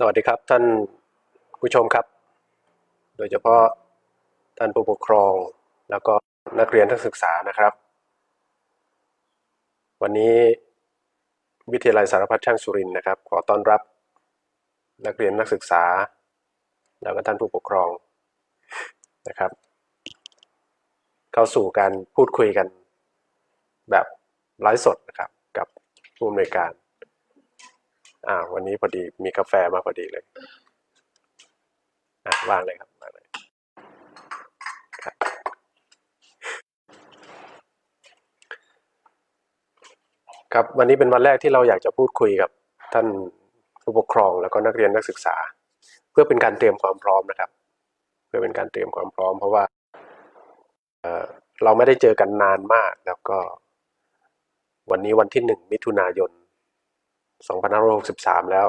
สวัสดีครับท่านผู้ชมครับ โดยเฉพาะท่านผู้ปกครอง แล้วก็นักเรียนนักศึกษานะครับ วันนี้วิทยาลัยสารพัดช่างสุรินทร์นะครับ ขอต้อนรับ นักเรียนนักศึกษา แล้วก็ท่านผู้ปกครองนะครับ เข้าสู่การพูดคุยกันแบบไลฟ์สดนะครับ กับผู้อำนวยการ อ่า วันนี้พอดีมีกาแฟมาพอดีเลยอะวางเลยครับวางเลยครับ ครับวันนี้เป็นวันแรกที่เราอยากจะพูดคุยกับท่านผู้ปกครองแล้วก็นักเรียนนักศึกษา เพื่อเป็นการเตรียมความพร้อมนะครับ เพื่อเป็นการเตรียมความพร้อม เพราะว่าเอ่อเราไม่ได้เจอกันนานมากแล้วก็ วันนี้วันที่หนึ่งมิถุนายน 2563 แล้ว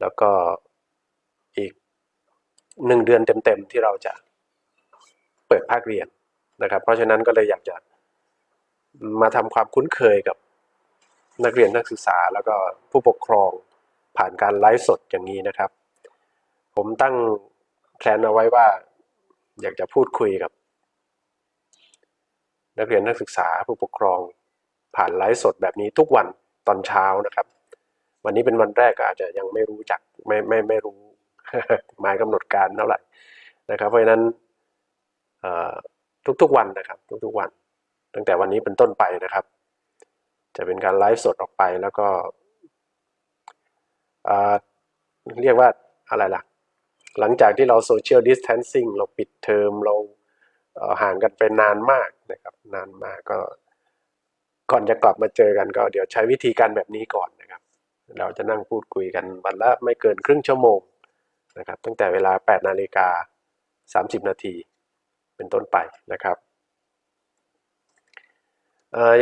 แล้วก็อีกหนึ่งเดือนเต็มๆ ที่เราจะเปิดภาคเรียนนะครับ เพราะฉะนั้นก็เลยอยากจะมาทำความคุ้นเคยกับนักเรียนนักศึกษาแล้วก็ผู้ปกครองผ่านการไลฟ์สดอย่างนี้นะครับ ผมตั้งแพลนเอาไว้ว่า อยากจะพูดคุยกับ นักเรียนนักศึกษาผู้ปกครองผ่านไลฟ์สดแบบนี้ทุกวันตอนเช้านะครับ วันนี้เป็นวันแรกก็อาจจะยังไม่รู้จักไม่ไม่ไม่รู้หมายกำหนดการเท่าไหร่นะครับ เพราะฉะนั้นทุกๆวันนะครับ ทุกๆวัน ตั้งแต่วันนี้เป็นต้นไปนะครับ จะเป็นการไลฟ์สดออกไปแล้วก็เรียกว่าอะไรล่ะ หลังจากที่เราโซเชียลดิส a ทนซิ่งเราปิดเทอมเราห่างกันไปนานมากนะครับ นานมากก็ก่อนจะกลับมาเจอกันก็เดี๋ยวใช้วิธีการแบบนี้ก่อนนะครับ เราจะนั่งพูดคุยกันวันละไม่เกินครึ่งชั่วโมงนะครับตั้งแต่เวลา 8 นาฬิกา 30 นาที เป็นต้นไปนะครับ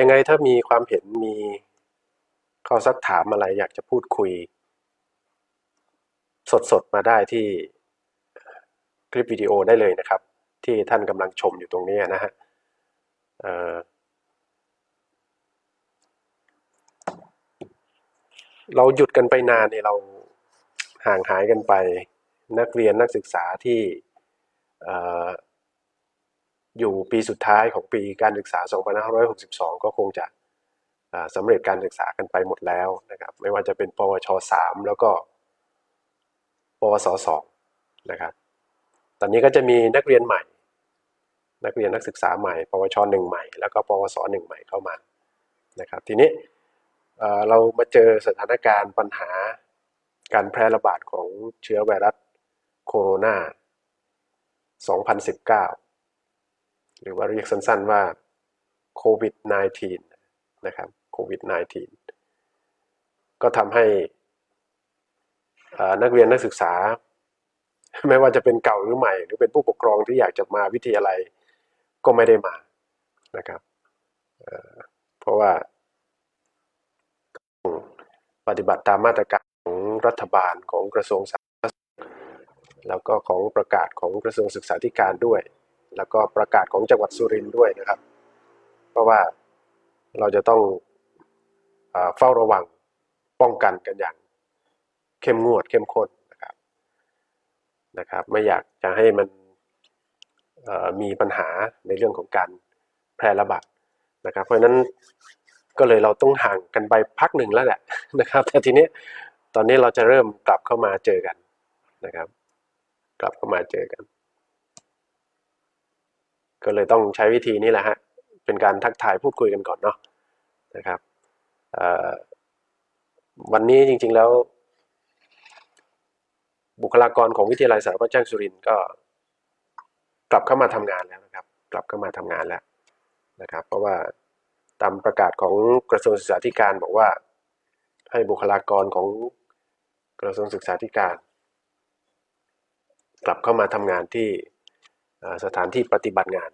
ยังไงถ้ามีความเห็นมีข้อสักถามอะไรอยากจะพูดคุย สดๆ มาได้ที่คลิปวิดีโอได้เลยนะครับ ที่ท่านกำลังชมอยู่ตรงนี้นะฮะ เราหยุดกันไปนานเนี่ยเราห่างหายกันไป นักเรียนนักศึกษาที่ออยู่ปีสุดท้ายของปีการศึกษา 2562 ก็คงจะสำเร็จการศึกษากันไปหมดแล้วนะครับ ไม่ว่าจะเป็น ปวช 3 แล้วก็ ปวส 2 นะครับ ตอนนี้ก็จะมีนักเรียนใหม่ นักเรียนนักศึกษาใหม่ ปวช 1 ใหม่ แล้วก็ ปวส 1 ใหม่เข้ามานะครับ ทีนี้ เรามาเจอสถานการณ์ปัญหาการแพร่ระบาดของเชื้อไวรัสโคโรนา 2019 หรือว่าเรียกสั้นๆว่าโควิด -19 นะครับโควิด -19 ก็ทำให้นักเรียนนักศึกษา ไม่ว่าจะเป็นเก่าหรือใหม่ หรือเป็นผู้ปกครองที่อยากจะมาวิทยาลัยก็ไม่ได้มานะครับเพราะว่า ปฏิบัติตามมาตรการของรัฐบาลของกระทรวงสาธารณสุขแล้วก็ของประกาศของกระทรวงศึกษาธิการด้วย แล้วก็ประกาศของจังหวัดสุรินทร์ด้วยนะครับ เพราะว่าเราจะต้องเฝ้าระวังป้องกันกันอย่างเข้มงวดเข้มข้นนะครับนะครับ ไม่อยากจะให้มันมีปัญหาในเรื่องของการแพร่ระบาดนะครับ เพราะฉะนั้น ก็เลยเราต้องห่างกันไปพักหนึ่งแล้วแหละนะครับ แต่ทีนี้ตอนนี้เราจะเริ่มกลับเข้ามาเจอกันนะครับ กลับเข้ามาเจอกัน ก็เลยต้องใช้วิธีนี้แหละฮะเป็นการทักทายพูดคุยกันก่อนเนาะนะครับวันนี้จริงๆแล้ว บุคลากรของวิทยาลัยสารพัดช่างสุรินทร์ก็กลับเข้ามาทำงานแล้วนะครับ กลับเข้ามาทำงานแล้วนะครับ เพราะว่า ตามประกาศของกระทรวงศึกษาธิการบอกว่า ให้บุคลากรของกระทรวงศึกษาธิการ กลับเข้ามาทำงานที่สถานที่ปฏิบัติงาน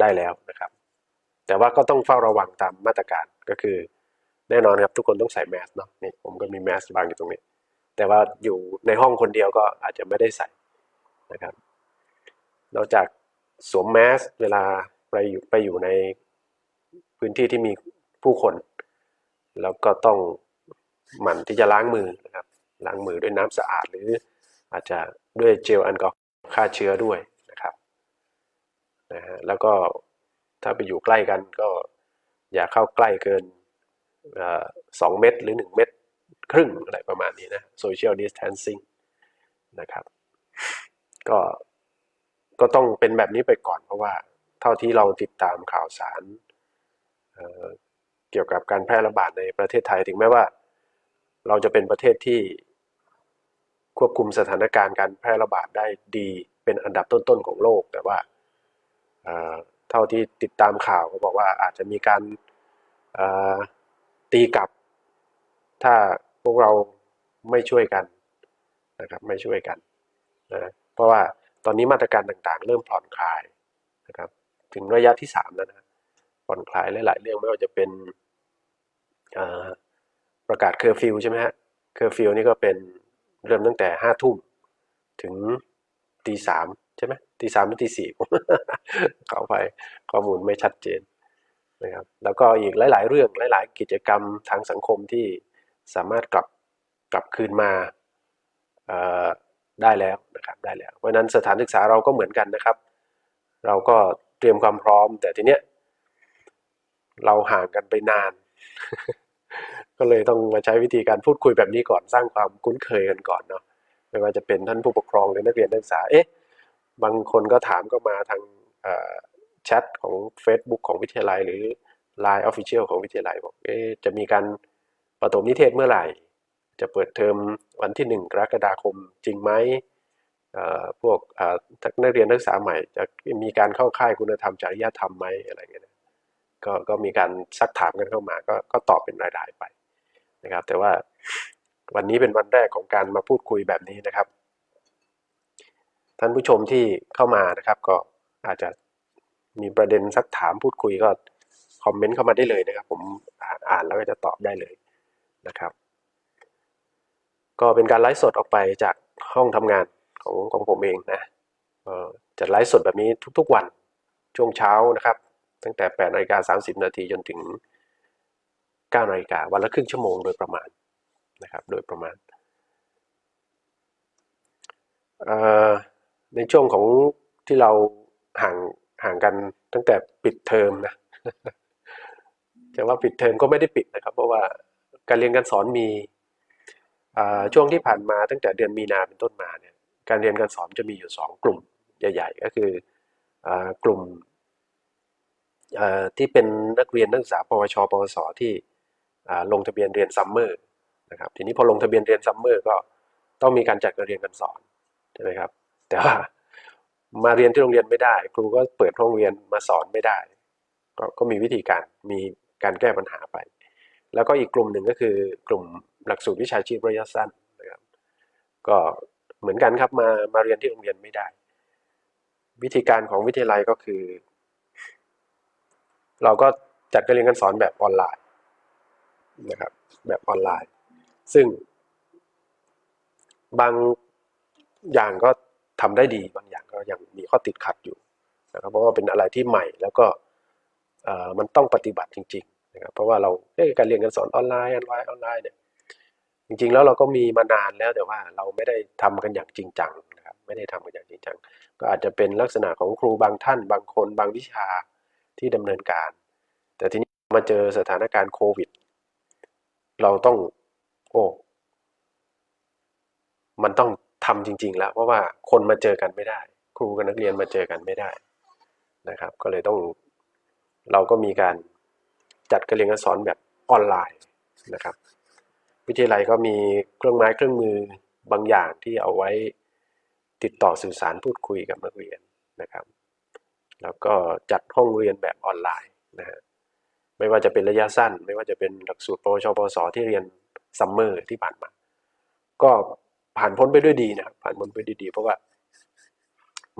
ได้แล้วนะครับ แต่ว่าก็ต้องเฝ้าระวังตามมาตรการก็คือ แน่นอนครับทุกคนต้องใส่แมสเนาะนี่ผมก็มีแมสวางอยู่ตรงนี้ แต่ว่าอยู่ในห้องคนเดียวก็อาจจะไม่ได้ใส่นะครับนอกจากสวมแมสเวลาไปอยู่ไปอยู่ใน พื้นที่ที่มีผู้คน แล้วก็ต้องหมั่นที่จะล้างมือนะครับล้างมือด้วยน้ำสะอาด หรืออาจจะด้วยเจลแอลกอฮอล์ฆ่าเชื้อด้วยนะครับนะฮะแล้วก็ถ้าไปอยู่ใกล้กันก็อย่าเข้าใกล้เกินสองเมตรหรือหนึ่งเมตรครึ่งอะไรประมาณนี้นะ social distancing นะครับ ก็ก็ต้องเป็นแบบนี้ไปก่อนเพราะว่าเท่าที่เราติดตามข่าวสาร เกี่ยวกับการแพร่ระบาดในประเทศไทยถึงแม้ว่า เราจะเป็นประเทศที่ควบคุมสถานการณ์การแพร่ระบาดได้ดีเป็นอันดับต้นๆของโลก แต่ว่าเท่าที่ติดตามข่าวก็บอกว่าอาจจะมีการตีกลับ ถ้าพวกเราไม่ช่วยกันนะครับไม่ช่วยกันนะเพราะว่าตอนนี้มาตรการต่างๆ เริ่มผ่อนคลายนะครับถึงระยะที่สามแล้วนะ ผ่อนคลายหลาย ๆ เรื่องไม่ว่าจะเป็นประกาศเคอร์ฟิวใช่ไหมฮะเคอร์ฟิวนี่ก็เป็นเริ่มตั้งแต่ห้าทุ่มถึงตีสามใช่ไหมตีสามหรือตีสี่ผมขอไปข้อมูลไม่ชัดเจนนะครับแล้วก็อีกหลาย ๆ เรื่องหลาย ๆ กิจกรรมทางสังคมที่สามารถกลับกลับคืนมาได้แล้วนะครับได้แล้วเพราะนั้นสถานศึกษาเราก็เหมือนกันนะครับ เราก็เตรียมความพร้อม แต่ทีเนี้ย เราห่างกันไปนาน ก็เลยต้องมาใช้วิธีการพูดคุยแบบนี้ก่อนสร้างความคุ้นเคยกันก่อนเนาะไม่ว่าจะเป็นท่านผู้ปกครองหรือนักเรียนนักศึกษาเอ๊ะบางคนก็ถามก็มาทางแชทของ Facebook ของวิทยาลัย หรือ Line Official ของวิทยาลัยบอกเอ๊ะจะมีการประถมนิเทศเมื่อไหร่ จะเปิดเทอมวันที่หนึ่งกรกฎาคมจริงไหมพวกนักเรียนนักศึกษาใหม่ จะมีการเข้าค่ายคุณธรรมจริยธรรมไหมอะไรเงี้ยนะ ก็ก็มีการซักถามกันเข้ามาก็ก็ตอบเป็นรายๆไปนะครับ แต่ว่าวันนี้เป็นวันแรกของการมาพูดคุยแบบนี้นะครับ ท่านผู้ชมที่เข้ามานะครับ ก็อาจจะมีประเด็นซักถามพูดคุยก็คอมเมนต์เข้ามาได้เลยนะครับ ผมอ่านแล้วก็จะตอบได้เลยนะครับ ก็เป็นการไลฟ์สดออกไปจากห้องทำงานของของผมเองนะจะไลฟ์สดแบบนี้ทุกๆวันช่วงเช้านะครับ ตั้งแต่8นาฬิกา30 นาทีจนถึง9นาฬิกาวันละครึ่งชั่วโมงโดยประมาณนะครับโดยประมาณ ในช่วงของที่เราห่างห่างกันตั้งแต่ปิดเทอมนะจะว่าปิดเทอมก็ไม่ได้ปิดนะครับ เพราะว่าการเรียนการสอนมีช่วงที่ผ่านมาตั้งแต่เดือนมีนาเป็นต้นมาเนี่ยการเรียนการสอนจะมีอยู่สองกลุ่มใหญ่ ๆ ก็คืออกลุ่ม ที่เป็นนักเรียนนักศึกษาปวช ปวส ที่ลงทะเบียนเรียนซัมเมอร์นะครับ ทีนี้พอลงทะเบียนเรียนซัมเมอร์ก็ต้องมีการจัดการเรียนการสอนใช่ไหมครับ แต่ว่ามาเรียนที่โรงเรียนไม่ได้ ครูก็เปิดห้องเรียนมาสอนไม่ได้ ก็ก็มีวิธีการมีการแก้ปัญหาไป แล้วก็อีกกลุ่มหนึ่งก็คือกลุ่มหลักสูตรวิชาชีพระยะสั้นนะครับ ก็เหมือนกันครับมามาเรียนที่โรงเรียนไม่ได้ วิธีการของวิทยาลัยก็คือ เราก็จัดการเรียนการสอนแบบออนไลน์นะครับ แบบออนไลน์ ซึ่ง บางอย่างก็ทำได้ดีบางอย่างก็ยังมีข้อติดขัดอยู่นะครับ เพราะว่าเป็นอะไรที่ใหม่แล้วก็มันต้องปฏิบัติจริง ๆ นะครับ เพราะว่าเราเอ้ยการเรียนการสอนออนไลน์ออนไลน์ออนไลน์เนี่ยจริง ๆ แล้วเราก็มีมานานแล้วแต่ว่าเราไม่ได้ทำกันอย่างจริงจังนะครับ ไม่ได้ทำกันอย่างจริงจังก็อาจจะเป็นลักษณะของครูบางท่าน บางคนบางวิชา ที่ดำเนินการ แต่ทีนี้มาเจอสถานการณ์โควิด เราต้องโอ้มันต้องทำจริง ๆ แล้ว เพราะว่าคนมาเจอกันไม่ได้ ครูกับนักเรียนมาเจอกันไม่ได้นะครับ ก็เลยต้องเราก็มีการจัดการเรียนการสอนแบบออนไลน์นะครับ วิทยาลัยก็มีเครื่องไม้เครื่องมือบางอย่างที่เอาไว้ติดต่อสื่อสารพูดคุยกับนักเรียนนะครับ แล้วก็จัดห้องเรียนแบบออนไลน์นะฮะไม่ว่าจะเป็นระยะสั้น ไม่ว่าจะเป็นหลักสูตรปวชปวสที่เรียนซัมเมอร์ที่ผ่านมา ก็ผ่านพ้นไปด้วยดีนะครับผ่านพ้นไปด้วยดี เพราะว่า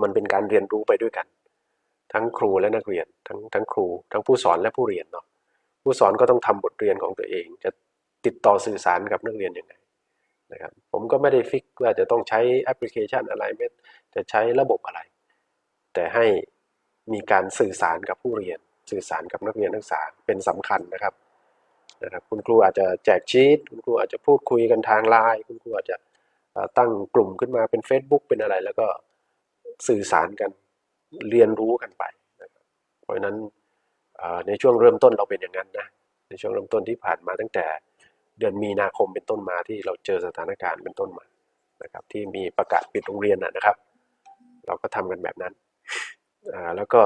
มันเป็นการเรียนรู้ไปด้วยกัน ทั้งครูและนักเรียนทั้งทั้งครู ทั้งผู้สอนและผู้เรียนเนาะผู้สอนก็ต้องทำบทเรียนของตัวเอง จะติดต่อสื่อสารกับนักเรียนยังไงนะครับผมก็ไม่ได้ฟิกว่าจะต้องใช้แอปพลิเคชันอะไรไม่จะใช้ระบบอะไร แต่ให้ มีการสื่อสารกับผู้เรียน สื่อสารกับนักเรียนนักศึกษาเป็นสำคัญนะครับนะครับ คุณครูอาจจะแจกชีตคุณครูอาจจะพูดคุยกันทางไลน์คุณครูอาจจะตั้งกลุ่มขึ้นมาเป็น Facebook เป็นอะไร แล้วก็สื่อสารกันเรียนรู้กันไปนะครับเพราะฉะนั้นในช่วงเริ่มต้นเราเป็นอย่างนั้นนะในช่วงเริ่มต้นที่ผ่านมาตั้งแต่เดือนมีนาคมเป็นต้นมาที่เราเจอสถานการณ์เป็นต้นมานะครับ ที่มีประกาศปิดโรงเรียนนะนะครับ เราก็ทำกันแบบนั้น อ่าแล้วก็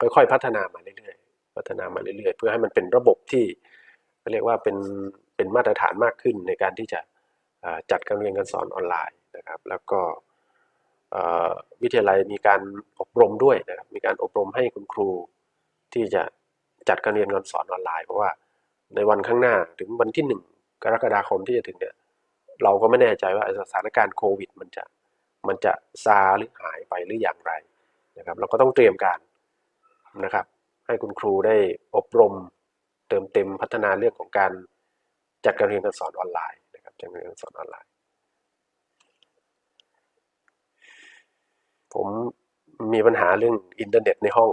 ค่อยๆพัฒนามาเรื่อยๆ พัฒนามาเรื่อยๆ เพื่อให้มันเป็นระบบที่เรียกว่าเป็นเป็นมาตรฐานมากขึ้นในการที่จะจัดการเรียนการสอนออนไลน์นะครับ แล้วก็วิทยาลัยมีการอบรมด้วยนะครับ มีการอบรมให้คุณครูที่จะจัดการเรียนการสอนออนไลน์ เพราะว่าในวันข้างหน้าถึงวันที่หนึ่งกรกฎาคมที่จะถึงเนี่ยเราก็ไม่แน่ใจว่าสถานการณ์โควิด มันจะ มันจะซาหรือหายไปหรืออย่างไรนะครับ เราก็ต้องเตรียมการนะครับ ให้คุณครูได้อบรมเติมเต็มพัฒนาเรื่องของการจัดการเรียนการสอนออนไลน์นะครับจัดการเรียนการสอนออนไลน์ ผมมีปัญหาเรื่องอินเทอร์เน็ตในห้อง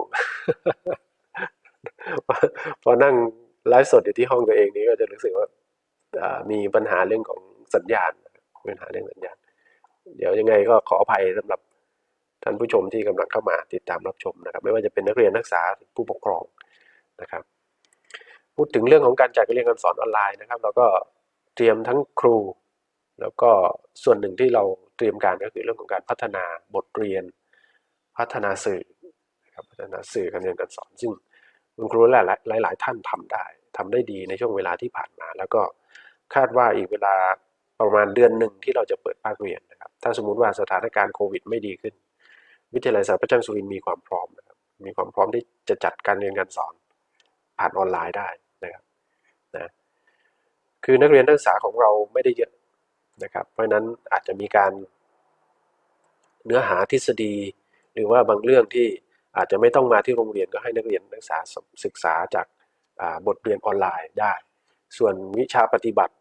พอนั่งไลฟ์สดอยู่ที่ห้องตัวเองนี้ก็จะรู้สึกว่ามีปัญหาเรื่องของสัญญาณปัญหาเรื่องสัญญาณ เดี๋ยวยังไงก็ขออภัยสำหรับท่านผู้ชมที่กำลังเข้ามาติดตามรับชมนะครับ ไม่ว่าจะเป็นนักเรียนนักศึกษาผู้ปกครองนะครับ พูดถึงเรื่องของการจัดการเรียนการสอนออนไลน์นะครับ เราก็เตรียมทั้งครู แล้วก็ส่วนหนึ่งที่เราเตรียมการก็คือเรื่องของการพัฒนาบทเรียน พัฒนาสื่อนะครับพัฒนาสื่อการเรียนการสอน ซึ่งคุณครูหลายหลายหลายท่านทำได้ทำได้ดีในช่วงเวลาที่ผ่านมา แล้วก็คาดว่าอีกเวลาประมาณเดือนหนึ่งที่เราจะเปิดภาคเรียน ถ้าสมมุติว่าสถานการณ์โควิดไม่ดีขึ้น วิทยาลัยสารพัดช่างสุรินทร์มีความพร้อมนะครับมีความพร้อมที่จะจัดการเรียนการสอนผ่านออนไลน์ได้นะครับนะคือนักเรียนนักศึกษาของเราไม่ได้เยอะนะครับ เพราะนั้นอาจจะมีการเนื้อหาทฤษฎี หรือว่าบางเรื่องที่อาจจะไม่ต้องมาที่โรงเรียนก็ให้นักเรียนนักศึกษาศึกษาจากบทเรียนออนไลน์ได้ ส่วนวิชาปฏิบัติ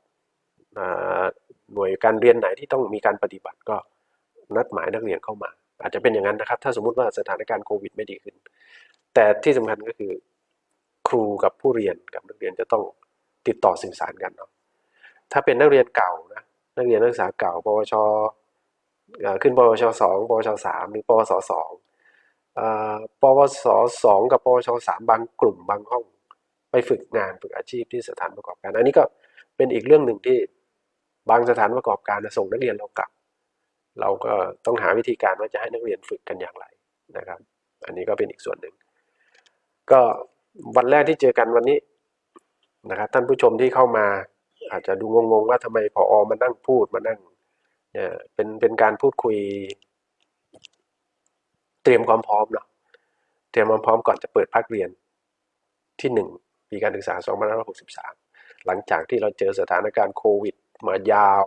หน่วยการเรียนไหนที่ต้องมีการปฏิบัติก็นัดหมายนักเรียนเข้ามา อาจจะเป็นอย่างนั้นนะครับ ถ้าสมมุติว่าสถานการณ์โควิดไม่ดีขึ้น แต่ที่สำคัญก็คือ ครูกับผู้เรียนกับนักเรียนจะต้องติดต่อสื่อสารกันเนาะถ้าเป็นนักเรียนเก่านะนักเรียนนักศึกษาเก่า ปวชขึ้นปวชสองปวชสามหรือปวสสองปวสสองกับปวชสามบางกลุ่มบางห้อง ไปฝึกงานฝึกอาชีพที่สถานประกอบการ อันนี้ก็เป็นอีกเรื่องหนึ่งที่ บางสถานประกอบการน่ะส่งนักเรียนเรากลับ เราก็ต้องหาวิธีการว่าจะให้นักเรียนฝึกกันอย่างไรนะครับ อันนี้ก็เป็นอีกส่วนหนึ่ง ก็วันแรกที่เจอกันวันนี้นะครับท่านผู้ชมที่เข้ามาอาจจะดูงงๆว่าทำไมพออมานั่งพูดมานั่งเนี่ยเป็นเป็นการพูดคุย เตรียมความพร้อมเนาะเตรียมความพร้อมก่อนจะเปิดภาคเรียนที่หนึ่งปีการศึกษา 2563 หลังจากที่เราเจอสถานการณ์โควิด มายาว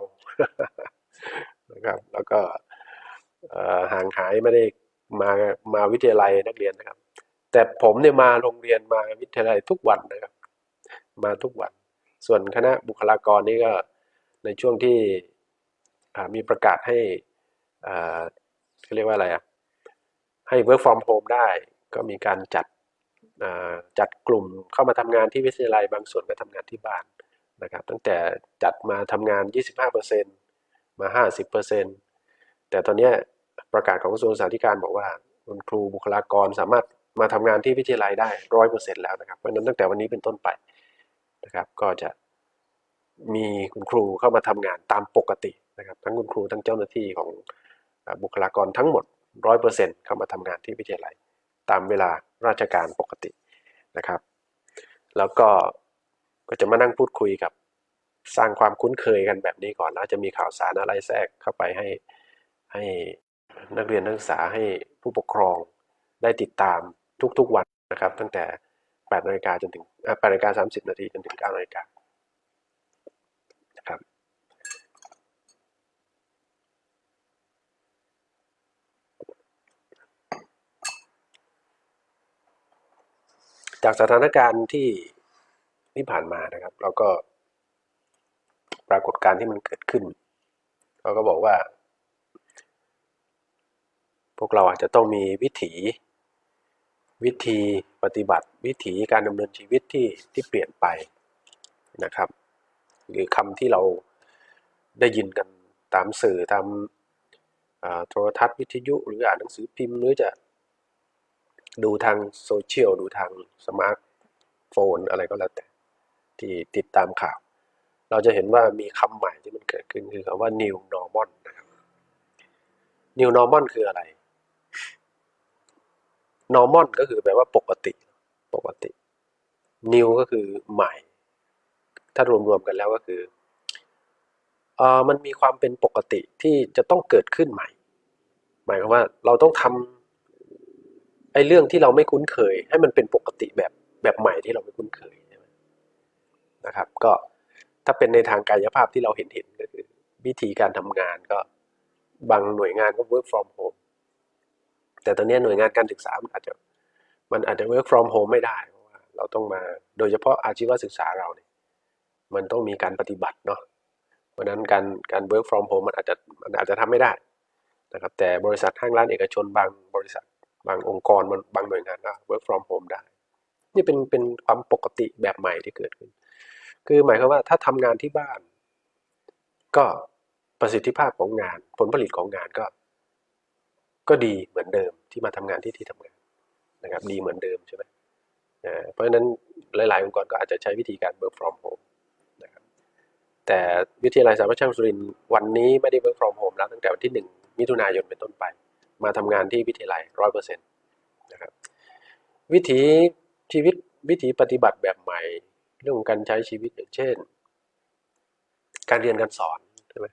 นะครับ แล้วก็ห่างหายไม่ได้มามาวิทยาลัยนักเรียนนะครับ แต่ผมเนี่ยมาโรงเรียนมาวิทยาลัยทุกวันนะครับ มาทุกวัน ส่วนคณะบุคลากรนี่ก็ในช่วงที่มีประกาศให้เขาเรียกว่าอะไรอะให้ work from home ได้ก็มีการจัดจัดกลุ่มเข้ามาทำงานที่วิทยาลัยบางส่วนก็ทำงานที่บ้าน นะครับตั้งแต่จัดมาทำงาน 25%มา 50%แต่ตอนนี้ประกาศของกระทรวงศึกษาธิการบอกว่าคุณครูบุคลากรสามารถมาทำงานที่วิทยาลัยได้ร้อยเปอร์เซ็นต์แล้วนะครับเพราะนั้นตั้งแต่วันนี้เป็นต้นไปนะครับ ก็จะมีคุณครูเข้ามาทำงานตามปกตินะครับ ทั้งคุณครูทั้งเจ้าหน้าที่ของบุคลากรทั้งหมดร้อยเปอร์เซ็นต์เข้ามาทำงานที่วิทยาลัย ตามเวลาราชการปกตินะครับ แล้วก็ ก็จะมานั่งพูดคุยกับ สร้างความคุ้นเคยกันแบบนี้ก่อนแล้วจะมีข่าวสารอะไรแทรกเข้าไปให้ให้นักเรียนนักศึกษาให้ผู้ปกครองได้ติดตามทุกๆวันนะครับ ตั้งแต่8นาฬิกาจนถึง8นาฬิกา30 นาทีจนถึง9นาฬิกานะครับจากสถานการณ์ที่ ที่ผ่านมานะครับเราก็ปรากฏการณ์ที่มันเกิดขึ้นเราก็บอกว่า พวกเราอาจจะต้องมีวิถี วิธีปฏิบัติ วิถีการดำเนินชีวิตที่ที่เปลี่ยนไปนะครับ หรือคำที่เราได้ยินกันตามสื่อตามโทรทัศน์วิทยุ หรืออ่านหนังสือพิมพ์หรือจะดูทางโซเชียล ดูทางสมาร์ทโฟนอะไรก็แล้วแต่ ที่ติดตามข่าว เราจะเห็นว่ามีคำใหม่ที่มันเกิดขึ้นคือคำว่า new normal นะครับ new normal คืออะไร normal ก็คือแปลว่าปกติ ปกติ new ก็คือใหม่ ถ้ารวมๆกันแล้วก็คือเออมันมีความเป็นปกติที่จะต้องเกิดขึ้นใหม่ หมายความว่าเราต้องทำไอ้เรื่องที่เราไม่คุ้นเคย ให้มันเป็นปกติแบบแบบใหม่ที่เราไม่คุ้นเคย นะครับ ก็ถ้าเป็นในทางกายภาพที่เราเห็นเห็นก็คือ วิธีการทำงานก็บางหน่วยงานก็ work from home แต่ตอนนี้หน่วยงานการศึกษามันอาจจะมันอาจจะ work from home ไม่ได้เพราะว่าเราต้องมาโดยเฉพาะอาชีวศึกษาเราเนี่ยมันต้องมีการปฏิบัติเนาะเพราะนั้นการการ work from home มันอาจจะมันอาจจะทำไม่ได้นะครับแต่บริษัทห้างร้านเอกชนบางบริษัท บางองค์กรมบางหน่วยงานก็ work from home ได้ นี่เป็นเป็นความปกติแบบใหม่ที่เกิดขึ้น คือหมายความว่าถ้าทำงานที่บ้าน ก็ประสิทธิภาพของงาน ผลผลิตของงานก็ ก็ดีเหมือนเดิมที่มาทำงานที่ที่ทำงานนะครับ ดีเหมือนเดิมใช่ไหมเพราะฉะนั้นหลาย ๆ องค์กรก็อาจจะใช้วิธีการ work from home นะครับแต่วิทยาลัยสารพัดช่างสุรินวันนี้ไม่ได้ work from home แล้วตั้งแต่วันที่หนึ่งมิถุนายนเป็นต้นไป มาทำงานที่วิทยาลัยร้อยเปอร์เซ็นต์นะครับวิถีชีวิตวิถีปฏิบัติแบบใหม่ เรื่องของการใช้ชีวิตอย่างเช่น การเรียนการสอนใช่ไหม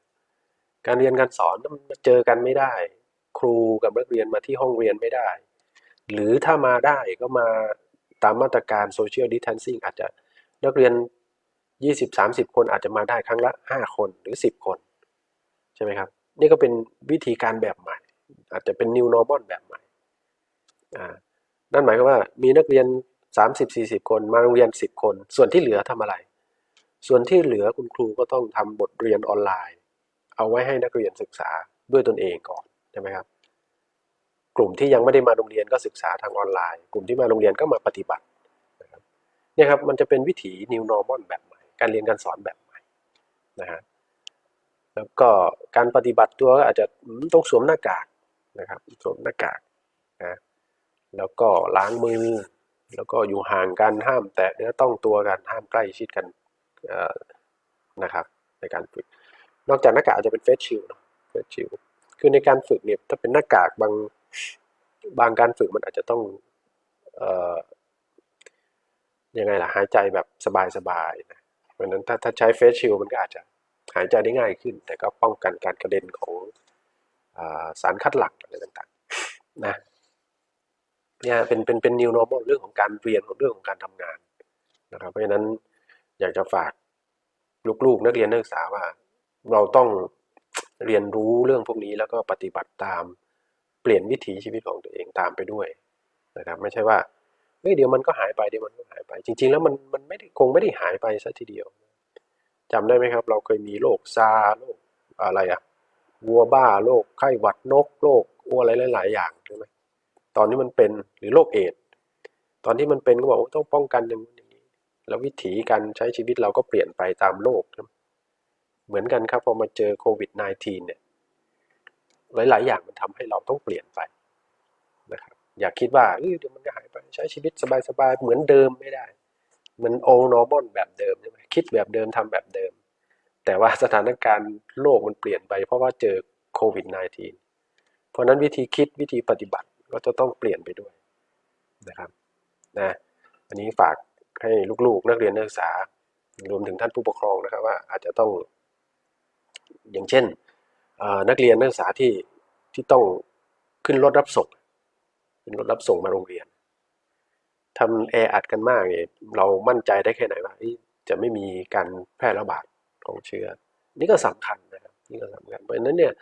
การเรียนการสอนมันเจอกันไม่ได้ ครูกับนักเรียนมาที่ห้องเรียนไม่ได้ หรือถ้ามาได้ก็มาตามมาตรการโซเชียลดิ t ทนซิ่งอาจจะนักเรียน 20-30 คนอาจจะมาได้ครั้งละ 5 คนหรือ 10 คน ใช่ไหมครับ นี่ก็เป็นวิธีการแบบใหม่ อาจจะเป็น new normal แบบใหม่อ่านั่นหมายความว่ามีนักเรียน 30-40 คนมาโรงเรียน 10 คน ส่วนที่เหลือทำอะไร ส่วนที่เหลือคุณครูก็ต้องทำบทเรียนออนไลน์ เอาไว้ให้นักเรียนศึกษาด้วยตนเองก่อนใช่ไหมครับ กลุ่มที่ยังไม่ได้มาโรงเรียนก็ศึกษาทางออนไลน์ กลุ่มที่มาโรงเรียนก็มาปฏิบัตินะครับเนี่ยครับมันจะเป็นวิถี new normal แบบใหม่ การเรียนการสอนแบบใหม่นะฮะแล้วก็การปฏิบัติตัวก็อาจจะต้องสวมหน้ากากนะครับสวมหน้ากากนะแล้วก็ล้างมือ แล้วก็อยู่ห่างกันห้ามแตะเนื้อต้องตัวกันห้ามใกล้ชิดกันนะครับในการฝึก นอกจากหน้ากากอาจจะเป็นเฟสชิลเฟสชิลคือในการฝึกเนี่ยถ้าเป็นหน้ากากบางบางการฝึกมันอาจจะต้องเอ่อยังไงล่ะหายใจแบบสบายๆนะเพราะฉะนั้นถ้าถ้าใช้เฟสชิลมันก็อาจจะหายใจได้ง่ายขึ้น แต่ก็ป้องกันการกระเด็นของอสารคัดหลั่งอะไรต่างๆนะ เนี่ยเป็นเป็นเป็น new normal เรื่องของการเรียนเรื่องของการทำงานนะครับเพราะฉะนั้นอยากจะฝากลูกๆ นักเรียนนักศึกษาว่า เราต้องเรียนรู้เรื่องพวกนี้แล้วก็ปฏิบัติตามเปลี่ยนวิถีชีวิตของตัวเองตามไปด้วยนะครับ ไม่ใช่ว่าเฮ้ยเดี๋ยวมันก็หายไปเดี๋ยวมันก็หายไป จริง ๆ แล้วมันมันไม่ได้คงไม่ได้หายไปซะทีเดียวจำได้ไหมครับ เราเคยมีโรคซาร์โรคอะไรอะวัวบ้าโรคไข้หวัดนกโรคอ้วอะไรหลาย ๆ อย่างใช่ไหม อนที่มันเป็นหรือโรคเอดส์ตอนที่มันเป็นก็บอกว่าต้องป้องกันอย่างนี้แล้ววิถีการใช้ชีวิตเราก็เปลี่ยนไปตามโลกใช่ไหมเหมือนกันครับพอมาเจอโควิด -19 เนี่ยหลาย ๆ อย่างมันทำให้เราต้องเปลี่ยนไปนะครับอย่าคิดว่าเดี๋ยวมันก็หายไปใช้ชีวิตสบาย ๆ เหมือนเดิมไม่ได้ มัน old normal แบบเดิมใช่ไหมคิดแบบเดิมทำแบบเดิม แต่ว่าสถานการณ์โลกมันเปลี่ยนไปเพราะว่าเจอโควิด -19 เพราะนั้นวิธีคิดวิธีปฏิบัติ ก็จะต้องเปลี่ยนไปด้วยนะครับนะอันนี้ฝากให้ลูกๆ นักเรียนนักศึกษารวมถึงท่านผู้ปกครองนะครับว่าอาจจะต้อง อย่างเช่นนักเรียนนักศึกษาที่ที่ต้องขึ้นรถรับส่งขึ้นรถรับส่งมาโรงเรียนทำแออัดกันมากเนี่ยเรามั่นใจได้แค่ไหนว่าจะไม่มีการแพร่ระบาดของเชื้อ นี่ก็สำคัญนะครับนี่ก็สำคัญเพราะฉะนั้นเนี่ย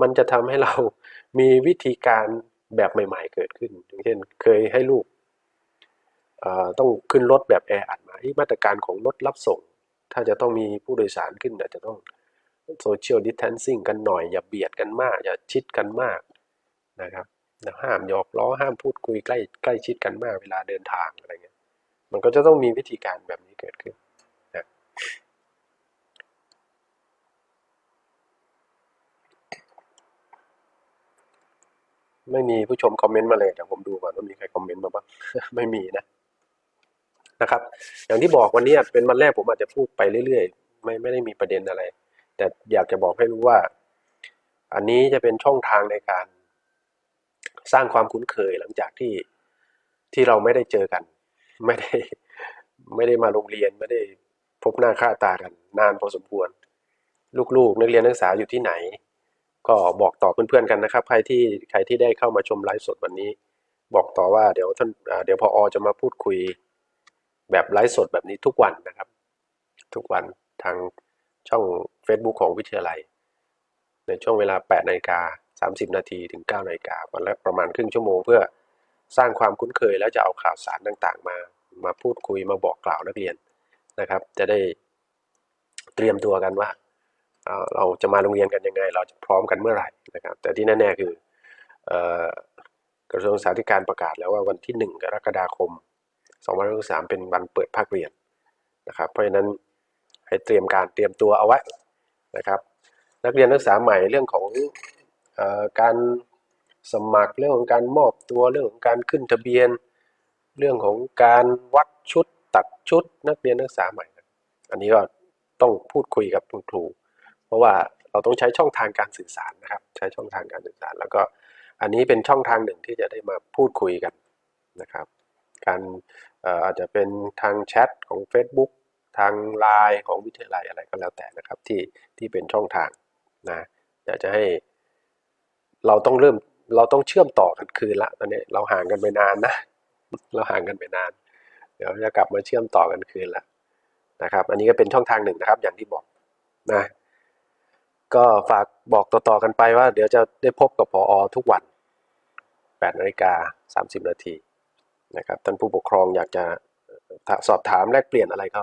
มันจะทำให้เรามีวิธีการ แบบใหม่ ๆ เกิดขึ้น อย่างเช่น เคยให้ลูกต้องขึ้นรถแบบแออัดมาเอ้มาตรการของรถรับส่ง ถ้าจะต้องมีผู้โดยสารขึ้นอาจจะต้องโซเชียลดิ t แทนซิ่งกันหน่อย อย่าเบียดกันมาก อย่าชิดกันมากนะครับห้ามหยอกล้อห้ามพูดคุยใกล้ใกล้ชิดกันมากเวลาเดินทางอะไรเงี้ยมันก็จะต้องมีวิธีการแบบนี้เกิดขึ้นนะ ไม่มีผู้ชมคอมเมนต์มาเลยเดี๋ยวผมดูก่อนว่ามีใครคอมเมนต์มาบ้างไม่มีนะนะครับ อย่างที่บอกวันนี้เป็นวันแรกผมอาจจะพูดไปเรื่อยๆ ไม่ไม่ได้มีประเด็นอะไร แต่อยากจะบอกให้รู้ว่า อันนี้จะเป็นช่องทางในการสร้างความคุ้นเคยหลังจากที่ที่เราไม่ได้เจอกัน ไม่ได้ ไม่ได้มาโรงเรียนไม่ได้พบหน้าค่าตากัน นานพอสมควร ลูกๆ นักเรียนนักศึกษาอยู่ที่ไหน ก็บอกต่อเพื่อนๆกันนะครับ ใครที่ใครที่ได้เข้ามาชมไลฟ์สดวันนี้ บอกต่อว่าเดี๋ยวท่านเดี๋ยวพออจะมาพูดคุยแบบไลฟ์สดแบบนี้ทุกวันนะครับ ทุกวันทางช่อง Facebook ของวิทยาลัย ในช่วงเวลา8นาฬิกา30 นาทีถึง9นาฬิกาวันละประมาณครึ่งชั่วโมงเพื่อสร้างความคุ้นเคยแล้วจะเอาข่าวสารต่างๆ มามาพูดคุยมาบอกกล่าวนักเรียนนะครับ จะได้เตรียมตัวกันว่า เราจะมาโรงเรียนกันยังไง เราจะพร้อมกันเมื่อไหร่นะครับ แต่ที่แน่ๆคือกระทรวงศึกษาธิการประกาศแล้วว่าวันที่ 1 กรกฎาคม2563เป็นวันเปิดภาคเรียนนะครับ เพราะฉะนั้นให้เตรียมการเตรียมตัวเอาไว้นะครับ นักเรียนนักศึกษาใหม่เรื่องของอการสมัครเรื่องของการมอบตัวเรื่องของการขึ้นทะเบียน เรื่องของการวัดชุดตัดชุด นักเรียนนักศึกษาใหม่ อันนี้ก็ต้องพูดคุยกับคุณครู ราะว่าเราต้องใช้ช่องทางการสื่อสารนะครับ ใช้ช่องทางการสื่อสาร แล้วก็อันนี้เป็นช่องทางหนึ่งที่จะได้มาพูดคุยกันนะครับ การเอ่ออาจจะเป็นทางแชทของ Facebook ทางไลน์ของวิทยาลัยอะไรก็แล้วแต่นะครับที่ที่เป็นช่องทางนะอยากจะให้เราต้องเริ่มเราต้องเชื่อมต่อกันคืนละตอนนี้เราห่างกันไปนานนะเราห่างกันไปนาน เดี๋ยวจะกลับมาเชื่อมต่อกันคืนละนะครับ อันนี้ก็เป็นช่องทางหนึ่งนะครับ อย่างที่บอกนะ ก็ฝากบอกต่อๆกันไปว่า เดี๋ยวจะได้พบกับพออทุกวัน8นาฬิกา30 นาทีนะครับท่านผู้ปกครองอยากจะสอบถามแลกเปลี่ยนอะไรก็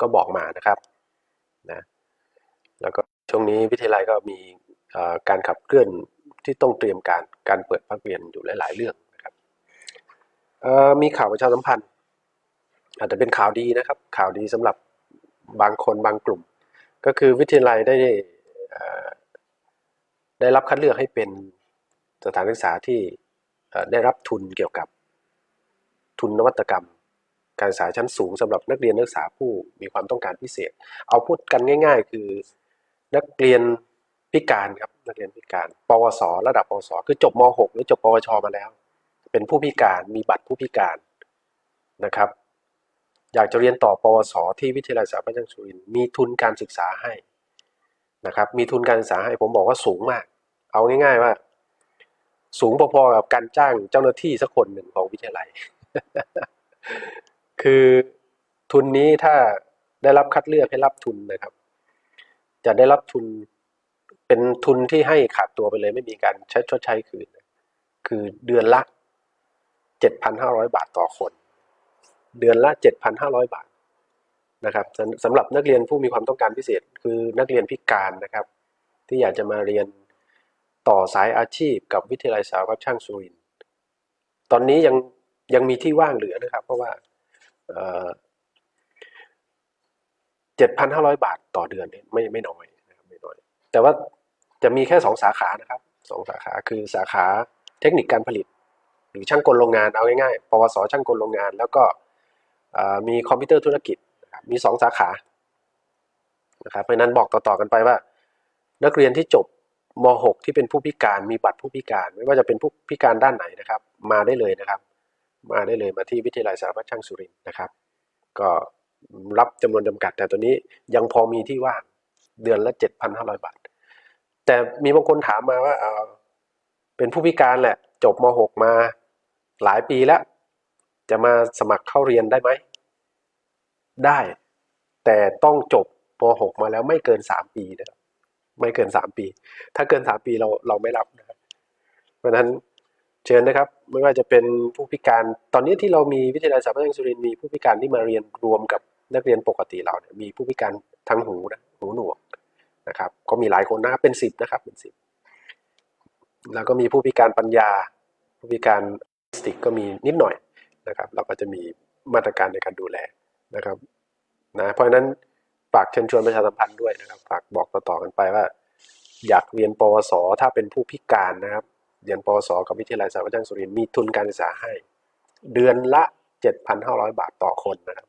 ก็บอกมานะครับนะแล้วก็ช่วงนี้วิทยาลัยก็มีการขับเคลื่อนที่ต้องเตรียมการการเปิดภาคเรียนอยู่หลาย ๆ เรื่องนะครับมีข่าวประชาสัมพันธ์ อาจจะเป็นข่าวดีนะครับ ข่าวดีสำหรับบางคนบางกลุ่ม ก็คือวิทยาลัยได้ ได้รับคัดเลือกให้เป็นสถานศึกษาที่ได้รับทุนเกี่ยวกับทุนนวัตกรรม การศึกษาชั้นสูงสำหรับนักเรียนนักศึกษาผู้มีความต้องการพิเศษ เอาพูดกันง่าย ๆ คือนักเรียนพิการครับนักเรียนพิการ ปวส ระดับปวส คือจบม .6 หรือจบปวช มาแล้ว เป็นผู้พิการมีบัตรผู้พิการนะครับ อยากจะเรียนต่อปวส ที่วิทยาลัยสถาปัตยสุรินทร์มีทุนการศึกษาให้นะครับ มีทุนการศึกษาให้ผมบอกว่าสูงมาก เอาง่ายๆว่า สูงพอๆกับการจ้างเจ้าหน้าที่สักคนหนึ่งของวิทยาลัย คือทุนนี้ถ้าได้รับคัดเลือกให้รับทุนนะครับ จะได้รับทุนเป็นทุนที่ให้ขาดตัวไปเลย ไม่มีการใช้ชดใช้คืน คือเดือนละ7,500บาทต่อคน เดือนละ7,500บาทนะครับสำหรับนักเรียนผู้มีความต้องการพิเศษ คือนักเรียนพิการนะครับ ที่อยากจะมาเรียน ต่อสายอาชีพกับวิทยาลัยสาวัตช่างสุรินตอนนี้ยังยังมีที่ว่างเหลือนะครับ เพราะว่าเจ็ดพันห้าร้อยบาทต่อเดือนเนี่ยไม่ไม่น้อยนะครับไม่น้อย แต่ว่าจะมีแค่สองสาขานะครับสองสาขาคือสาขาเทคนิคการผลิต หรือช่างกลโรงงานเอาง่ายๆปวสช่างกลโรงงาน แล้วก็มีคอมพิวเตอร์ธุรกิจมีสองสาขานะครับเพราะฉะนั้นบอกต่อๆกันไปว่า นักเรียนที่จบ ม .6 ที่เป็นผู้พิการมีบัตรผู้พิการ ไม่ว่าจะเป็นผู้พิการด้านไหนนะครับ มาได้เลยนะครับ มาได้เลยมาที่วิทยาลัยสารพัดช่างสุรินทร์นะครับ ก็รับจำนวนจำกัด แต่ตัวนี้ยังพอมีที่ว่างเดือนละ7,500 บาท แต่มีบางคนถามมาว่าเออเป็นผู้พิการแหละ จบม .6 มาหลายปีแล้ว จะมาสมัครเข้าเรียนได้ไหม ได้ แต่ต้องจบม .6 มาแล้วไม่เกิน 3 ปีนะครับ ไม่เกิน3ปี ถ้าเกิน3ปีเราเราไม่รับนะครับเพราะฉะนั้นเชิญนะครับ ไม่ว่าจะเป็นผู้พิการตอนนี้ที่เรามีวิทยาลัยสาปัตยสุรินทร์มีผู้พิการที่มาเรียนรวมกับนักเรียนปกติเราเนี่ยมีผู้พิการทางหูนะหูหนวกนะครับ ก็มีหลายคนนะเป็นสิบนะครับเป็นสิบแล้วก็มีผู้พิการปัญญา ผู้พิการออทิสติกก็มีนิดหน่อยนะครับ เราก็จะมีมาตรการในการดูแลนะครับนะเพราะฉะนั้น ฝากเชิญชวนประชาสัมพันธ์ด้วยนะครับ ฝากบอกต่อๆกันไปว่า อยากเรียนปวส ถ้าเป็นผู้พิการนะครับ เรียนปวส กับวิทยาลัยสารวัตรสุรินทร์มีทุนการศึกษาให้ เดือนละ7,500บาทต่อคนนะครับ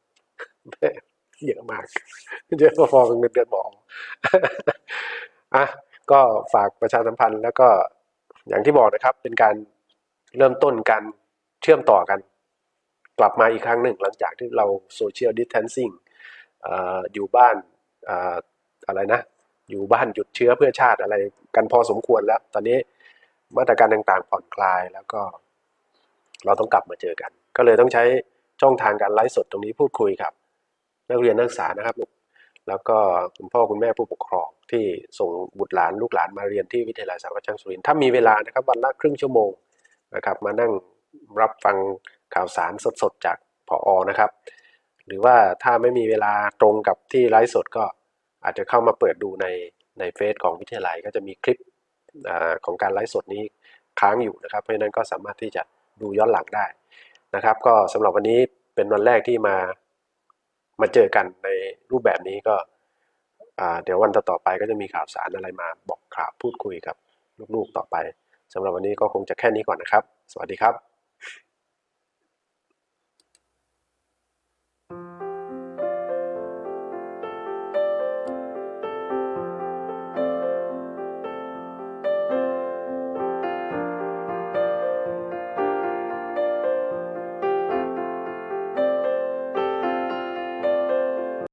เยอะมากเยอะพอๆกับเงินเดือนหมออะก็ฝากประชาสัมพันธ์แล้วก็อย่างที่บอกนะครับเป็นการเริ่มต้นการเชื่อมต่อกัน กลับมาอีกครั้งหนึ่งหลังจากที่เราโซเชียลดิส a ทนซิ่ง อยู่บ้านอะไรนะ อยู่บ้านหยุดเชื้อเพื่อชาติอะไรกันพอสมควรแล้ว ตอนนี้มาตรการต่างๆผ่อนคลายแล้วก็ เราต้องกลับมาเจอกัน ก็เลยต้องใช้ช่องทางการไลฟ์สดตรงนี้พูดคุยครับ นักเรียนนักศึกษานะครับ แล้วก็คุณพ่อคุณแม่ผู้ปกครองที่ส่งบุตรหลานลูกหลานมาเรียนที่วิทยาลัยสารวัตรช่างสุรินทร์ถ้ามีเวลานะครับวันละครึ่งชั่วโมงนะครับ มานั่งรับฟังข่าวสารสดๆจากผออนะครับ หรือว่าถ้าไม่มีเวลาตรงกับที่ไลฟ์สดก็อาจจะเข้ามาเปิดดูในในเฟซของวิทยาลัยก็จะมีคลิปอของการไลฟ์สดนี้ค้างอยู่นะครับ เพราะฉะนั้นก็สามารถที่จะดูย้อนหลังได้นะครับ ก็สำหรับวันนี้เป็นวันแรกที่มามาเจอกันในรูปแบบนี้ก็เดี๋ยววันต่อไปก็จะมีข่าวสารอะไรมาบอกข่าวพูดคุยกับลูกๆต่อไปสำหรับวันนี้ก็คงจะแค่นี้ก่อนนะครับ สวัสดีครับ